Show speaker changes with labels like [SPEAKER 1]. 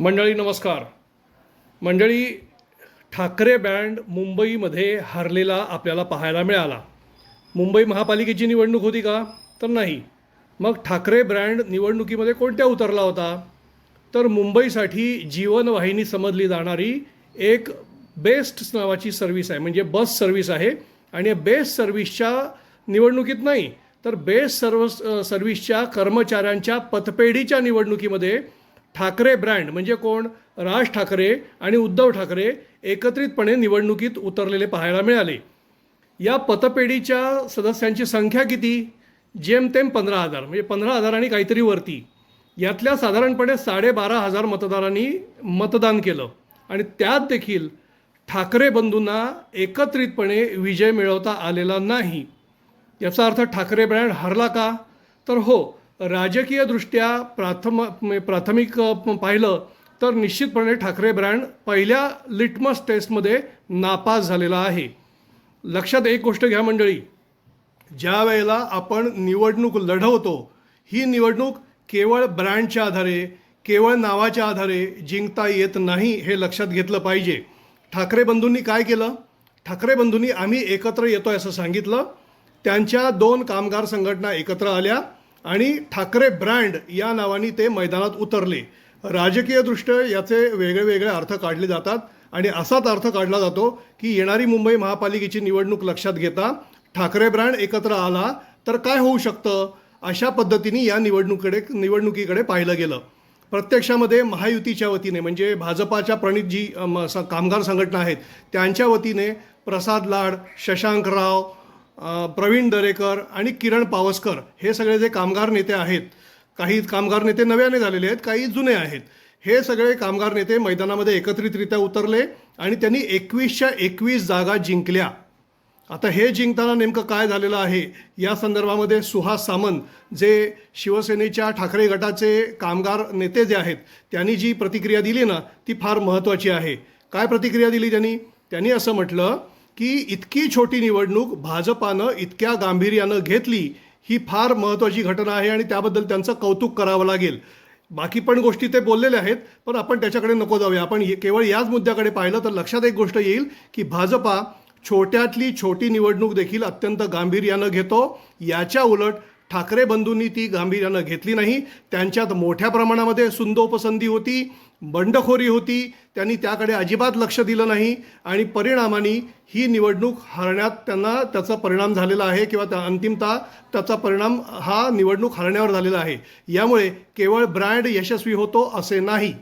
[SPEAKER 1] मंडळी नमस्कार. मंडळी ठाकरे बँड मुंबईमध्ये हरलेला आपल्याला पाहायला मिळाला. मुंबई महापालिकेची निवडणूक होती का? तर नाही. मग ठाकरे ब्रँड निवडणुकीमध्ये कोणत्या उतरला होता? तर मुंबईसाठी जीवनवाहिनी समजली जाणारी एक बेस्ट नावाची सर्व्हिस आहे. म्हणजे बस सर्व्हिस आहे आणि बेस्ट सर्व्हिसच्या निवडणुकीत नाही तर बेस्ट सर्व सर्व्हिसच्या कर्मचाऱ्यांच्या पतपेढीच्या निवडणुकीमध्ये ठाकरे ब्रँड म्हणजे कोण? राज ठाकरे आणि उद्धव ठाकरे एकत्रितपणे निवडणुकीत उतरलेले पाहायला मिळाले. या पतपेढीच्या सदस्यांची संख्या किती? जेमतेम पंधरा हजार म्हणजे पंधरा हजार आणि काहीतरी वरती. यातल्या साधारणपणे साडेबारा हजार मतदारांनी मतदान केलं. आणि त्यात देखील ठाकरे बंधूंना एकत्रितपणे विजय मिळवता आलेला नाही. याचा अर्थ ठाकरे ब्रँड हरला का? तर हो राजकीयदृष्ट्या प्राथम प्राथमिक पाहिलं तर निश्चितपणे ठाकरे ब्रँड पहिल्या लिटमस टेस्टमध्ये नापास झालेला आहे. लक्षात एक गोष्ट घ्या मंडळी ज्या वेळेला आपण निवडणूक लढवतो ही निवडणूक केवळ ब्रँडच्या आधारे केवळ नावाच्या आधारे जिंकता येत नाही हे लक्षात घेतलं पाहिजे. ठाकरे बंधूंनी काय केलं? ठाकरे बंधूंनी आम्ही एकत्र येतोय असं सांगितलं. त्यांच्या दोन कामगार संघटना एकत्र आल्या. आणि ठाकरे ब्रँड या नावाने ते मैदानात उतरले. राजकीयदृष्ट्या याचे वेगळेवेगळे अर्थ काढले जातात आणि असाच अर्थ काढला जातो की येणारी मुंबई महापालिकेची निवडणूक लक्षात घेता ठाकरे ब्रँड एकत्र आला तर काय होऊ शकतं? अशा पद्धतीने या निवडणुकीकडे निवडणुकीकडे पाहिलं गेलं. प्रत्यक्षामध्ये महायुतीच्या वतीने म्हणजे भाजपाच्या प्रणित जी स- कामगार संघटना आहेत त्यांच्या वतीने प्रसाद लाड शशांक राव प्रवीण दरेकर आणि किरण पावसकर हे सगळे जे कामगार नेते आहेत काही कामगार नेते नव्याने झालेले आहेत काही जुने आहेत हे सगळे कामगार नेते मैदानामध्ये एकत्रितरित्या उतरले आणि त्यांनी एकवीसच्या एकवीस जागा जिंकल्या. आता हे जिंकताना नेमकं काय झालेलं आहे? या संदर्भामध्ये सुहास सामंत जे शिवसेनेच्या ठाकरे गटाचे कामगार नेते जे आहेत त्यांनी जी प्रतिक्रिया दिली ना ती फार महत्त्वाची आहे. काय प्रतिक्रिया दिली त्यांनी? त्यांनी असं म्हटलं की इतकी छोटी निवडणूक भाजपानं इतक्या गांभीर्यानं घेतली ही फार महत्त्वाची घटना आहे आणि त्याबद्दल त्यांचं कौतुक करावं लागेल. बाकी पण गोष्टी ते बोललेले आहेत पण आपण त्याच्याकडे नको जाऊया. आपण केवळ याच मुद्द्याकडे पाहिलं तर लक्षात एक गोष्ट येईल की भाजपा छोट्यातली छोटी निवडणूक देखील अत्यंत गांभीर्यानं घेतो. याच्या उलट ठाकरे बंधूंनी ती गांभीर्यानं घेतली नाही. त्यांच्यात मोठ्या प्रमाणामध्ये सुंदोपसंधी होती बंडखोरी होती. त्यांनी त्याकडे अजिबात लक्ष दिलं नाही आणि परिणामाने ही निवडणूक हरण्यात त्यांना त्याचा परिणाम झालेला आहे किंवा त्या अंतिमतः त्याचा परिणाम हा निवडणूक हरण्यावर झालेला आहे. यामुळे केवळ ब्रँड यशस्वी होतो असे नाही.